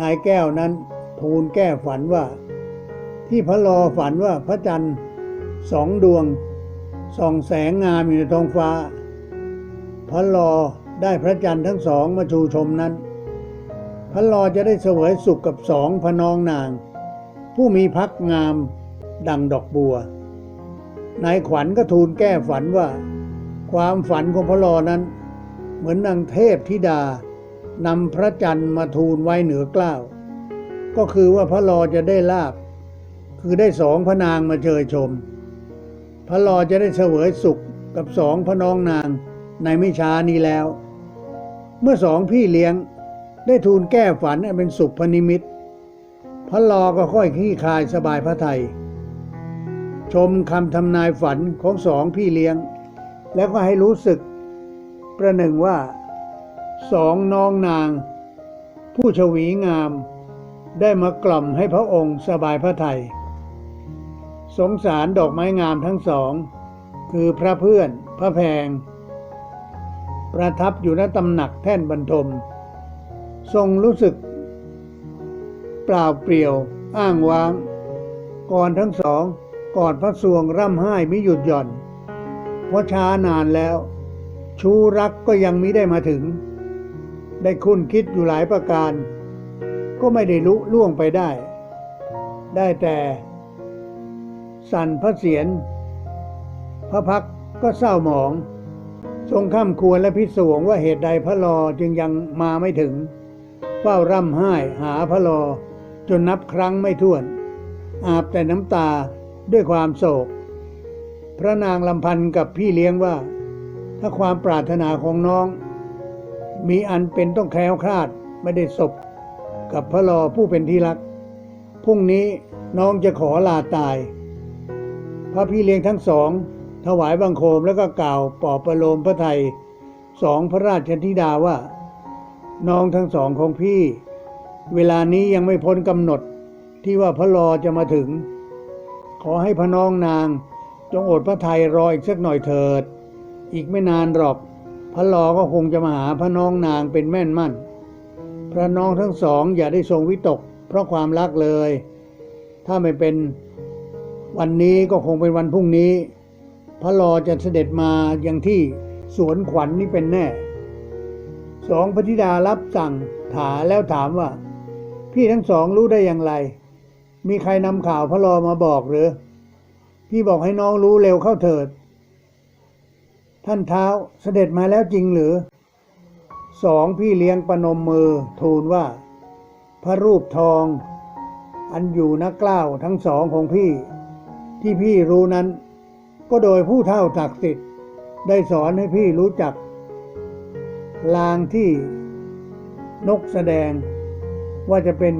นายแก้วนั้นทูลแก้ฝันว่า ที่พระลอฝันว่าพระจันทร์สองดวงส่องแสงงามอยู่ในท้องฟ้า พระลอได้พระจันทร์ทั้งสองมาชูชมนั้น พระลอจะได้เสวยสุขกับสองพนองนาง ผู้มีพักงามดังดอกบัวนายขวัญก็ทูลแก้ฝันว่า ความฝันของพระลอนั้น เหมือนนางเทพธิดา นำพระจันทร์มาทูลไว้เหนือเกล้าว ก็คือว่าพระลอจะได้ลาบ คือได้สองพระนางมาเชยชม พระลอจะได้เสวยสุขกับสองพระน้องนางในไม่ช้านี้แล้ว เมื่อสองพี่เลี้ยงได้ทูลแก้ฝันอันเป็นสุขพนิมิต พระลอก็ค่อยขี้คายสบายพระไทย ชมคำทำนายฝันของสองพี่เลี้ยง แล้วก็ให้รู้สึกประหนึ่งว่า สองน้องนาง ผู้ชวีงาม ได้มากล่อมให้พระองค์สบายพระทยสงสารดอกไม้งามทั้งสอง คือพระเพื่อนพระแพง ประทับอยู่ณตำหนักแท่นบรรทม ทรงรู้สึก เปล่าเปลี่ยว อ้างว้าง ก่อนทั้งสองก่อดพระสวงร่ำไห้ไม่หยุดหย่อน เพราะช้านานแล้ว ชูรักก็ยังไมิได้มาถึง ได้คุ้นคิดอยู่หลายประการ ก็ไม่ได้ลุล่วงไปได้ ได้แต่สั่นพระเสียรพระพักก็เศร้าหมอง ทรงข้ามควรและพิศวงว่าเหตุใดพระลอจึงยังมาไม่ถึงเฝ้าร่ำไห้หาพระลอจนนับครั้งไม่ถ้วน อาบแต่น้ำตาด้วยความโศก พระนางลำพันกับพี่เลี้ยงว่า ถ้าความปรารถนาของน้อง มีอันเป็นต้องแคล้วคลาดไม่ได้ศพกับพระลอผู้เป็นที่รัก พรุ่งนี้น้องจะขอลาตาย พระพี่เลี้ยงทั้งสอง ถวายบังคมแล้วก็กล่าวปอบประโลมพระไทยสองพระราชธิดาว่า น้องทั้งสองของพี่ เวลานี้ยังไม่พ้นกำหนดที่ว่าพระลอจะมาถึง ขอให้พระน้องนาง จงอดพระไทยรออีกสักหน่อยเถิด อีกไม่นานหรอก พระลอก็คงจะมาหาพระน้องนางเป็นแม่นมั่น พระน้องทั้งสองอย่าได้ทรงวิตก เพราะความรักเลย ถ้าไม่เป็นวันนี้ก็คงเป็นวันพรุ่งนี้ พระลอจะเสด็จมาอย่างที่สวนขวัญนนี่เป็นแน่สองพระธิดารับสั่งถาแล้วถามว่า พี่ทั้งสองรู้ได้อย่างไร มีใครนำข่าวพระลอมาบอกหรือ พี่บอกให้น้องรู้เร็วเข้าเถิด ท่านเท้าเสด็จมาแล้วจริงหรือสองพี่เลี้ยงประนมมือทูลว่า พระรูปทอง อันอยู่นักกล้าวทั้งสองของพี่ ที่พี่รู้นั้น ก็โดยผู้เท่าศักดิ์สิทธิ์ได้สอนให้พี่รู้จัก ลางที่นกแสดงว่าจะเป็น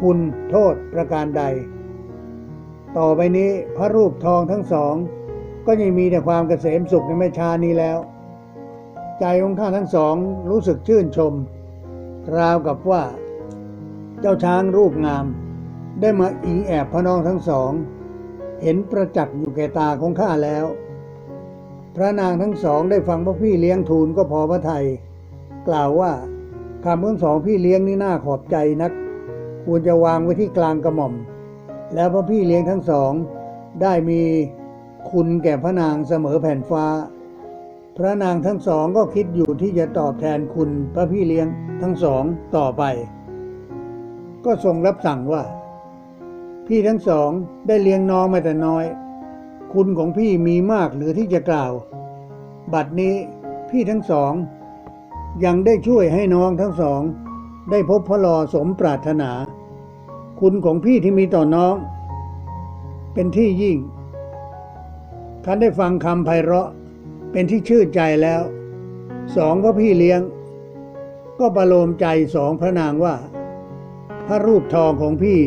คุณโทษประการใด ต่อไปนี้พระรูปทองทั้งสอง ก็ยังมีแต่ความเกษมสุขในไม่ช้านี้แล้ว ใจของข้าทั้งสองรู้สึกชื่นชม ราวกับว่า เจ้าช้างรูปงาม ได้มาอิงแอบพระน้องทั้งสอง เห็นประจักษ์อยู่แก่ตาของข้าแล้ว พระนางทั้งสองได้ฟังพระพี่เลี้ยงทูลก็พอพระไทย กล่าวว่าคำทั้งสองพี่เลี้ยงนี่น่าขอบใจนัก ควรจะวางไว้ที่กลางกระหม่อม แล้วพระพี่เลี้ยงทั้งสองได้มี คุณแก่พระนางเสมอแผ่นฟ้า พระนางทั้งสองก็คิดอยู่ที่จะตอบแทนคุณพระพี่เลี้ยงทั้งสองต่อไป ก็ทรงรับสั่งว่า พี่ทั้งสองได้เลี้ยงน้องมาแต่น้อย คุณของพี่มีมากเหลือที่จะกล่าว บัดนี้พี่ทั้งสอง ยังได้ช่วยให้น้องทั้งสอง ได้พบพระลอสมปรารถนา คุณของพี่ที่มีต่อน้อง เป็นที่ยิ่ง ท่านได้ฟังคำไพเราะเป็นที่ชื่นใจแล้ว สองพระพี่เลี้ยง ก็ประโลมใจสองพระนางว่า พระรูปทองของพี่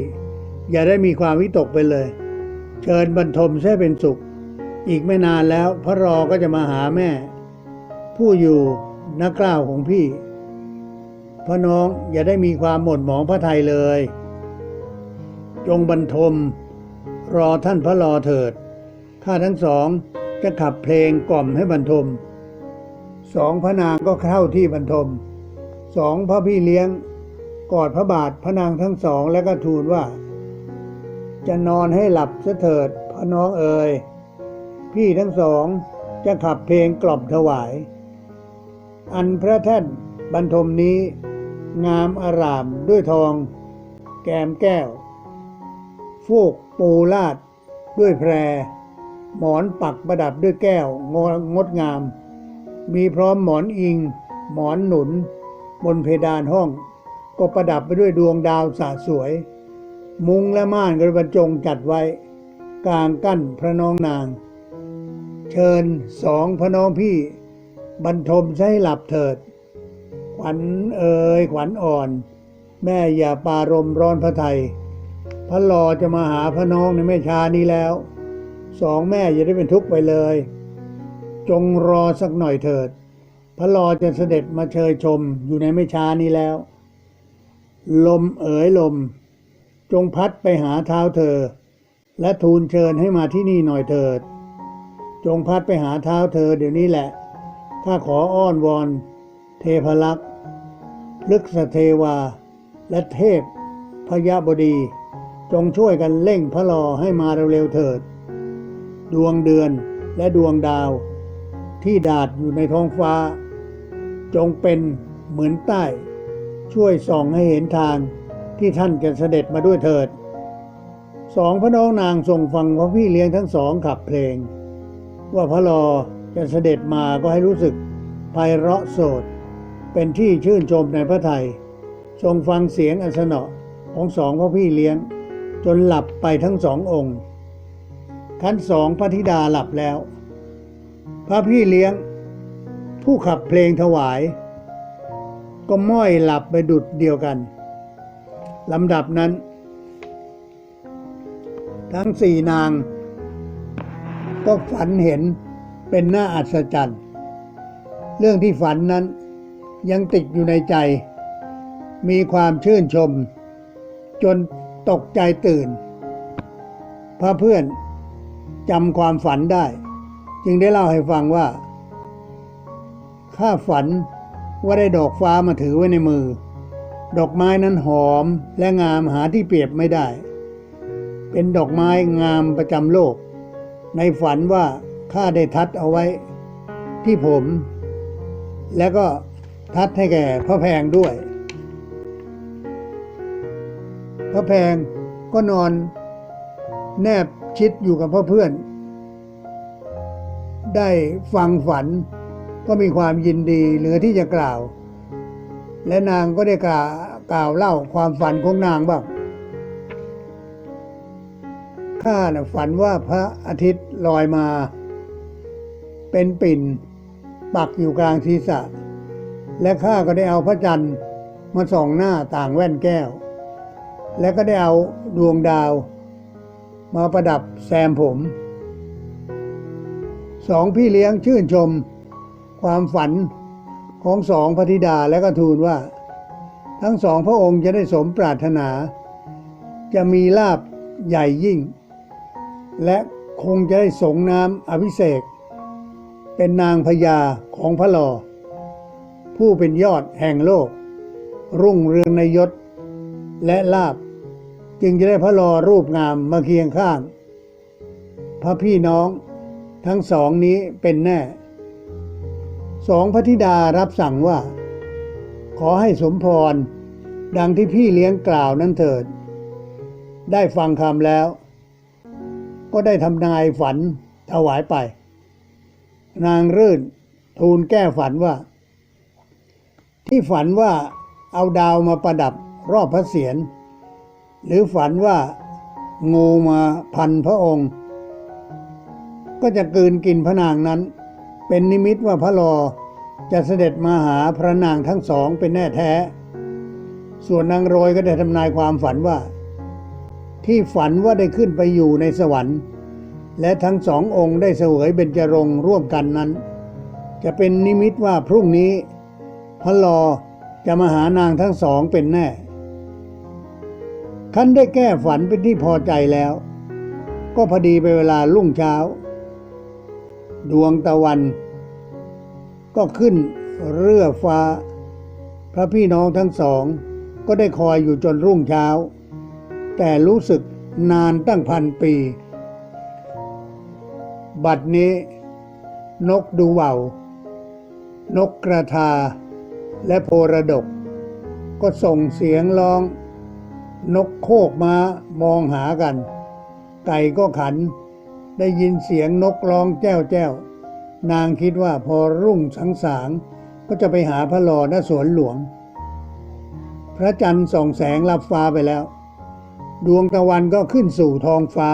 อย่าได้มีความวิตกไปเลย เชิญบรรทมแท้เป็นสุข อีกไม่นานแล้วพระรอก็จะมาหาแม่ ผู้อยู่นักกล้าวของพี่พระน้องอย่าได้มีความหม่นหมองพระไทยเลย จงบรรทม รอท่านพระรอเถิด ข้าทั้งสองจะขับเพลงกล่อมให้บรรทมสองพระนางก็เข้าที่บรรทมสองพระพี่เลี้ยงกอดพระบาทพระนางทั้งสองแล้วก็ทูลว่า จะนอนให้หลับเสถิดพระน้องเอ๋ยพี่ทั้งสองจะขับเพลงกล่อมถวาย อันพระแท่นบรรทมนี้ งามอารามด้วยทอง แกมแก้ว ฟูกปูลาดด้วยแพร หมอนปักประดับด้วยแก้วงงดงาม มีพร้อมหมอนอิง หมอนหนุน บนเพดานห้อง ก็ประดับไปด้วยดวงดาวสาสวย มุงและม่านกระบรรจงจัดไว้ กลางกั้นพระน้องนาง เชิญสองพระน้องพี่ บรรทมใช้หลับเถิด ขวัญเอ่ยขวัญอ่อน แม่อย่าปารมร้อนพระไทยพระรอจะมาหาพระน้องในไม่ช้านี้แล้ว สองแม่อย่าได้เป็นทุกข์ไปเลย จงรอสักหน่อยเถิด พระรอจะเสด็จมาเชยชมอยู่ในไม่ช้านี้แล้ว ลมเอ๋ยลม จงพัดไปหาเท้าเธอ และทูลเชิญให้มาที่นี่หน่อยเถิด จงพัดไปหาเท้าเธอเดี๋ยวนี้แหละข้าขออ้อนวอน เทพลักษณ์พฤกษเทวา และเทพพยาบดี จงช่วยกันเร่งพระรอให้มาเร็วๆเถิด ดวงเดือนและดวงดาว ที่ดาดอยู่ในท้องฟ้า จงเป็นเหมือนใต้ ช่วยส่องให้เห็นทางที่ท่านจะเสด็จมาด้วยเถิดสองพระน้องนางทรงฟังพระพี่เลี้ยงทั้งสองขับเพลง ว่าพระรอจะเสด็จมาก็ให้รู้สึกไพเราะโสด เป็นที่ชื่นชมในพระไทยทรงฟังเสียงอันสนอของสองพระพี่เลี้ยง จนหลับไปทั้งสององค์ ขั้นสองพระธิดาหลับแล้ว พระพี่เลี้ยง ผู้ขับเพลงถวาย ก็ม้อยหลับไปดุดเดียวกันลำดับนั้น ทั้งสี่นาง ก็ฝันเห็นเป็นหน้าอัศจรรย์ เรื่องที่ฝันนั้นยังติดอยู่ในใจ มีความชื่นชม จนตกใจตื่น พระเพื่อน จำความฝันได้ จึงได้เล่าให้ฟังว่า ข้าฝันว่าได้ดอกฟ้ามาถือไว้ในมือ ดอกไม้นั้นหอมและงามหาที่เปรียบไม่ได้ เป็นดอกไม้งามประจำโลก ในฝันว่าข้าได้ทัดเอาไว้ที่ผม แล้วก็ทัดให้แก่พระแพงด้วย พระแพงก็นอนแนบ ชิดอยู่กับพ่อเพื่อน ได้ฟังฝันก็มีความยินดีเหลือที่จะกล่าว และนางก็ได้กล่าวกล่าวเล่าความฝันของนางบ้างข้าน่ะฝันว่าพระอาทิตย์ลอยมา เป็นปิ่น ปักอยู่กลางศีรษะ และข้าก็ได้เอาพระจันทร์มาส่องหน้าต่างแว่นแก้ว และก็ได้เอาดวงดาว มาประดับแซมผมสองพี่เลี้ยงชื่นชม ความฝันของสองพระธิดาและก็ทูลว่า ทั้งสองพระองค์จะได้สมปรารถนา จะมีลาบใหญ่ยิ่ง และคงจะได้สงน้ำอภิเษกเป็นนางพญาของพระลอ ผู้เป็นยอดแห่งโลก รุ่งเรืองในยศและลาบ จึงจะได้พระลอรูปงามมาเคียงข้าง พระพี่น้องทั้งสองนี้เป็นแน่สองพระธิดารับสั่งว่า ขอให้สมพร ดังที่พี่เลี้ยงกล่าวนั้นเถิด ได้ฟังคำแล้ว ก็ได้ทำนายฝันถวายไป นางรื่นทูลแก้ฝันว่า ที่ฝันว่าเอาดาวมาประดับรอบพระเศียร หรือฝันว่างูมาพันพระองค์ ก็จะกืนกินพระนางนั้น เป็นนิมิตว่าพระรอจะเสด็จมาหาพระนางทั้งสองเป็นแน่แท้ ส่วนนางโรยก็ได้ทำนายความฝันว่า ที่ฝันว่าได้ขึ้นไปอยู่ในสวรรค์ และทั้งสององค์ได้เสวยเบญจรงร่วมกันนั้น จะเป็นนิมิตว่าพรุ่งนี้พระลอจะมาหานางทั้งสองเป็นแน่ คันได้แก้ฝันเป็นที่พอใจแล้ว ก็พอดีไปเวลารุ่งเช้า ดวงตะวัน ก็ขึ้นเรือฟ้า พระพี่น้องทั้งสอง ก็ได้คอยอยู่จนรุ่งเช้า แต่รู้สึกนานตั้งพันปี บัดนี้ นกดูเว่านกกระทา และโพระดก ก็ส่งเสียงร้อง นกโคกม้ามองหากัน ไก่ก็ขัน ได้ยินเสียงนกร้องแจ้วแจ้วนางคิดว่าพอรุ่งสังสางก็จะไปหาพระหลอณสวนหลวง พระจันทร์ส่องแสงลับฟ้าไปแล้ว ดวงตะวันก็ขึ้นสู่ท้องฟ้า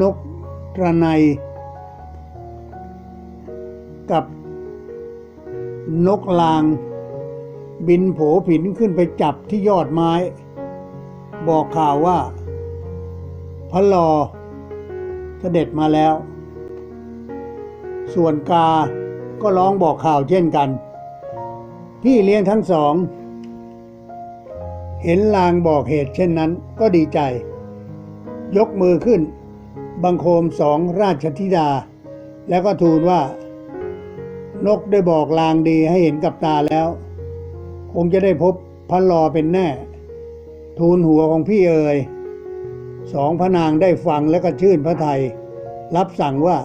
นกกระไนกับนกลาง บินโผผินขึ้นไปจับที่ยอดไม้ บอกข่าวว่า พระลอเสด็จมาแล้ว ส่วนกาก็ร้องบอกข่าวเช่นกัน พี่เลี้ยงทั้งสอง เห็นลางบอกเหตุเช่นนั้นก็ดีใจ ยกมือขึ้น บังโคมสองราชธิดา แล้วก็ทูลว่า นกได้บอกลางดีให้เห็นกับตาแล้ว คงจะได้พบพระลอเป็นแน่ ทูลหัวของพี่เอ๋ยสองพระนางได้ฟังแล้วก็ชื่นพระไทย รับสั่งว่า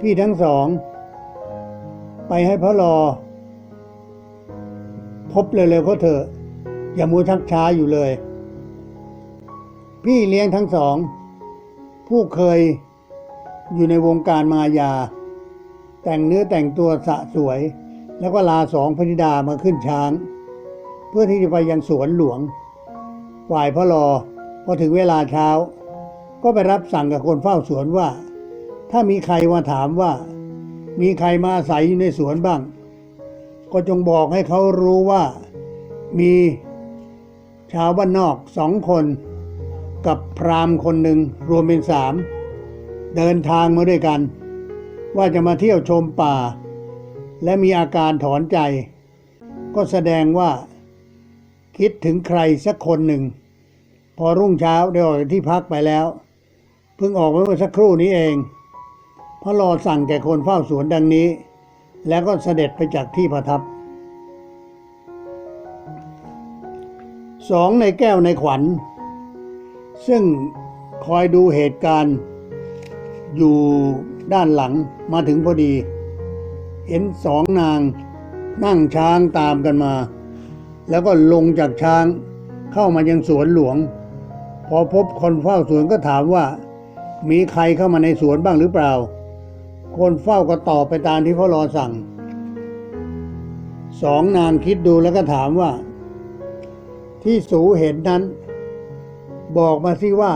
พี่ทั้งสอง ไปให้พระลอ พบเร็วๆเขาเถอะ อย่ามัวชักช้าอยู่เลย พี่เลี้ยงทั้งสอง ผู้เคยอยู่ในวงการมายา แต่งเนื้อแต่งตัวสะสวย แล้วก็ลาสองพนิดามาขึ้นช้าง เพื่อที่จะไปยังสวนหลวง ฝ่ายพระรอพอถึงเวลาเช้า ก็ไปรับสั่งกับคนเฝ้าสวนว่า ถ้ามีใครมาถามว่า มีใครมาอาศัยอยู่ในสวนบ้าง ก็จงบอกให้เขารู้ว่ามีชาวบ้านนอกสองคน กับพรามคนหนึ่งรวมเป็นสามเดินทางมาด้วยกัน ว่าจะมาเที่ยวชมป่า และมีอาการถอนใจ ก็แสดงว่า คิดถึงใครสักคนหนึ่ง พอรุ่งเช้าได้ออกจากที่พักไปแล้ว เพิ่งออกมาเมื่อสักครู่นี้เองพระรอสั่งแก่คนเฝ้าสวนดังนี้ แล้วก็เสด็จไปจากที่ประทับสองในแก้วในขวัญ ซึ่งคอยดูเหตุการณ์ อยู่ด้านหลังมาถึงพอดี เห็นสองนางนั่งช้างตามกันมา แล้วก็ลงจากช้างเข้ามายังสวนหลวง พอพบคนเฝ้าสวนก็ถามว่า มีใครเข้ามาในสวนบ้างหรือเปล่า คนเฝ้าก็ตอบไปตามที่พ่อรอสั่งสองนางคิดดูแล้วก็ถามว่า ที่สูเห็นนั้น บอกมาสิว่า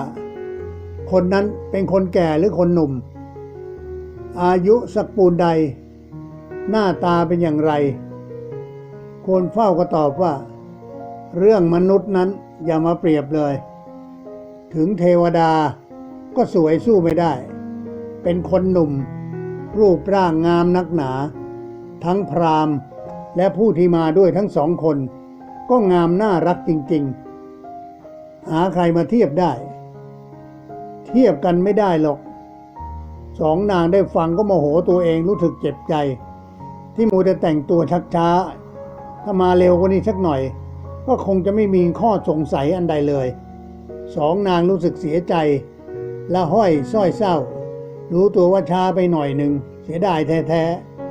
คนนั้นเป็นคนแก่หรือคนหนุ่ม อายุสักปูนใด หน้าตาเป็นอย่างไร คนเฝ้าก็ตอบว่า เรื่องมนุษย์นั้นอย่ามาเปรียบเลย ถึงเทวดาก็สวยสู้ไม่ได้ เป็นคนหนุ่ม รูปร่างงามนักหนา ทั้งพราหมณ์และผู้ที่มาด้วยทั้งสองคน ก็งามน่ารักจริง ๆ หาใครมาเทียบได้ เทียบกันไม่ได้หรอกสองนางได้ฟังก็โมโหตัวเองรู้สึกเจ็บใจ ที่มูจะแต่งตัวชักช้า ถ้ามาเร็วกว่านี้สักหน่อย ก็คงจะไม่มีข้อสงสัยอันใดเลย สองนางรู้สึกเสียใจ และห้อยสร้อยเศร้า รู้ตัวว่าช้าไปหน่อยหนึ่ง เสียดายแท้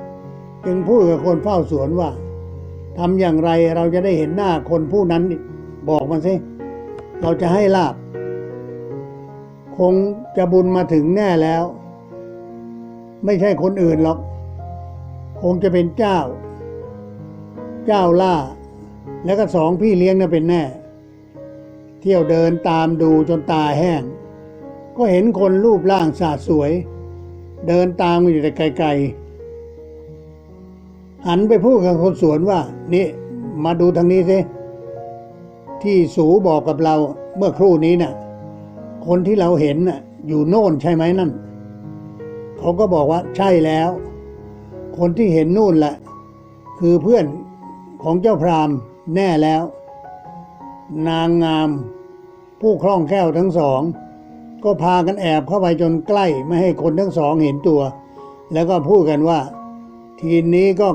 ๆ จึงพูดกับคนเฝ้าสวนว่าทำอย่างไรเราจะได้เห็นหน้าคนผู้นั้นบอกมาสิเราจะให้ลาบ คงจะบุญมาถึงแน่แล้ว ไม่ใช่คนอื่นหรอก คงจะเป็นเจ้า เจ้าล่า แล้วก็สองพี่เลี้ยงน่ะเป็นแน่ เที่ยวเดินตามดูจนตาแห้ง ก็เห็นคนรูปร่างสาดสวย เดินตามอยู่แต่ไกลๆ หันไปพูดกับคนสวนว่า นี่ มาดูทางนี้สิที่สูบอกกับเราเมื่อครู่นี้น่ะ คนที่เราเห็นน่ะ อยู่โน่นใช่ไหมนั่น เขาก็บอกว่าใช่แล้ว คนที่เห็นนู่นแหละ คือเพื่อน ของเจ้าพราหมณ์แน่แล้ว นางงาม ผู้คล่องแคล่วทั้งสอง ก็พากันแอบเข้าไปจนใกล้ไม่ให้คนทั้งสองเห็นตัว แล้วก็พูดกันว่า ทีนี้ก็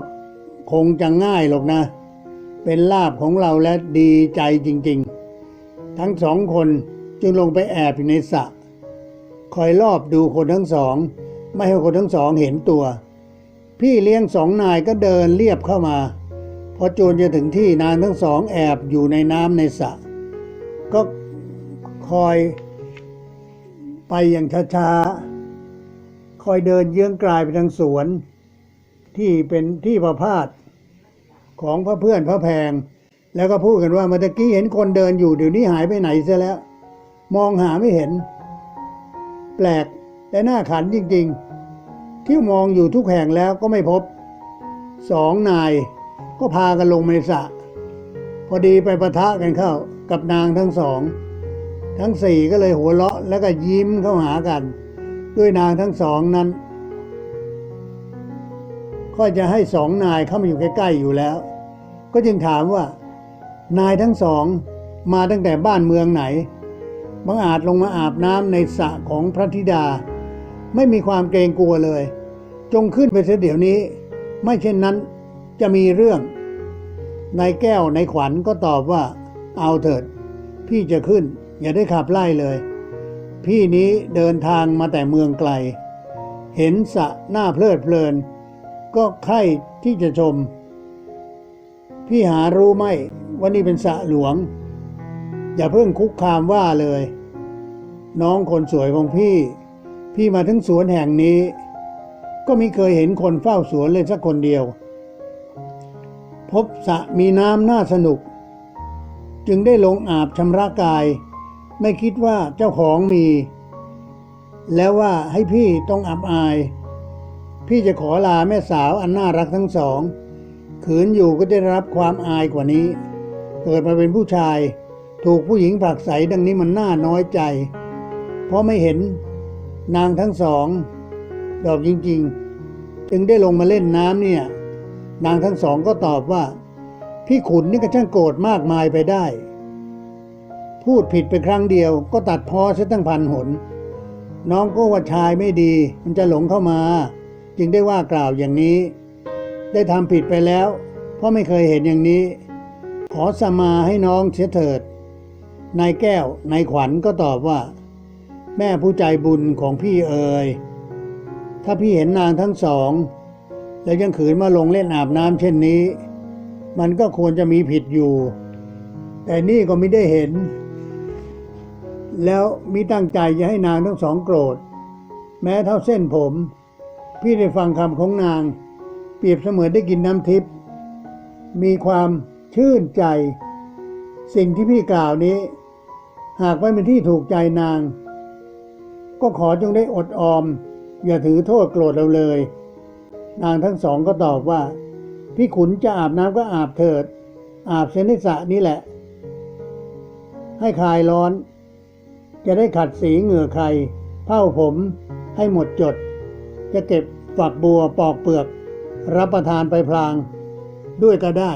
คงจะง่ายหรอกนะ เป็นลาบของเราและดีใจจริง ๆ ทั้งสองคนจึงลงไปแอบอยู่ในสระคอยรอบดูคนทั้งสอง ไม่ให้คนทั้งสองเห็นตัว พี่เลี้ยงสองนายก็เดินเรียบเข้ามา พอจูนจะถึงที่นางทั้งสองแอบอยู่ในน้ำในสระก็คอยไปอย่างช้าๆ คอยเดินเยื้องกลายไปทางสวนที่เป็นที่ประพาสของพระเพื่อนพระแพง แล้วก็พูดกันว่าเมื่อกี้เห็นคนเดินอยู่เดี๋ยวนี้หายไปไหนเสียแล้ว มองหาไม่เห็น แปลกแต่น่าขันจริง ๆ ที่มองอยู่ทุกแห่งแล้วก็ไม่พบสองนาย ก็พากันลงในสระพอดีไปประทะกันเข้ากับนางทั้งสอง ทั้งสี่ก็เลยหัวเราะแล้วก็ยิ้มเข้าหากัน ด้วยนางทั้งสองนั้น ก็จะให้สองนายเข้ามาอยู่ใกล้ๆอยู่แล้ว ก็จึงถามว่า นายทั้งสองมาตั้งแต่บ้านเมืองไหนบังอาจลงมาอาบน้ำในสระของพระธิดา ไม่มีความเกรงกลัวเลย จงขึ้นไปเสียเดี๋ยวนี้ ไม่เช่นนั้น จะมีเรื่อง นายแก้วนายขวัญก็ตอบว่า เอาเถิด พี่จะขึ้น อย่าได้ขับไล่เลย พี่นี้เดินทางมาแต่เมืองไกล เห็นสะหน้าเพลิดเพลิน ก็ใคร่ที่จะชม พี่หารู้ไหมว่านี่เป็นสะหลวง อย่าเพิ่งคุกคามว่าเลย น้องคนสวยของพี่ พี่มาถึงสวนแห่งนี้ ก็ไม่เคยเห็นคนเฝ้าสวนเลยสักคนเดียว พบสระมีน้ำน่าสนุก จึงได้ลงอาบชำระกาย ไม่คิดว่าเจ้าของมี แล้วว่าให้พี่ต้องอับอาย พี่จะขอลาแม่สาวอันน่ารักทั้งสอง ขืนอยู่ก็ได้รับความอายกว่านี้ เกิดมาเป็นผู้ชาย ถูกผู้หญิงผลักใสดังนี้มันน่าน้อยใจ เพราะไม่เห็นนางทั้งสอง ดอกจริง ๆ จึงได้ลงมาเล่นน้ำเนี่ย นางทั้งสองก็ตอบว่า พี่ขุนนี่ก็ช่างโกรธมากมายไปได้ พูดผิดไปครั้งเดียว ก็ตัดพ้อซะตั้งพันหน น้องก็ว่าชายไม่ดี มันจะหลงเข้ามา จึงได้ว่ากล่าวอย่างนี้ ได้ทำผิดไปแล้ว เพราะไม่เคยเห็นอย่างนี้ ขอสมาให้น้องเสียเถิดนายแก้วนายขวัญก็ตอบว่า แม่ผู้ใจบุญของพี่เอ๋ยถ้าพี่เห็นนางทั้งสอง แล้วยังขืนมาลงเล่นอาบน้ำเช่นนี้ มันก็ควรจะมีผิดอยู่ แต่นี่ก็ไม่ได้เห็น แล้วมิตั้งใจจะให้นางทั้งสองโกรธ แม้เท่าเส้นผม พี่ได้ฟังคำของนาง เปรียบเสมือนได้กินน้ำทิพย์มีความชื่นใจ สิ่งที่พี่กล่าวนี้ หากไม่เป็นที่ถูกใจนาง ก็ขอจงได้อดออม อย่าถือโทษโกรธเราเลย นางทั้งสองก็ตอบว่า พี่ขุนจะอาบน้ำก็อาบเถิด อาบเซนิสะนี่แหละ ให้คลายร้อน จะได้ขัดสีเหงื่อใครเผ้าผมให้หมดจด จะเก็บฝักบัวปอกเปลือก รับประทานไปพลาง ด้วยก็ได้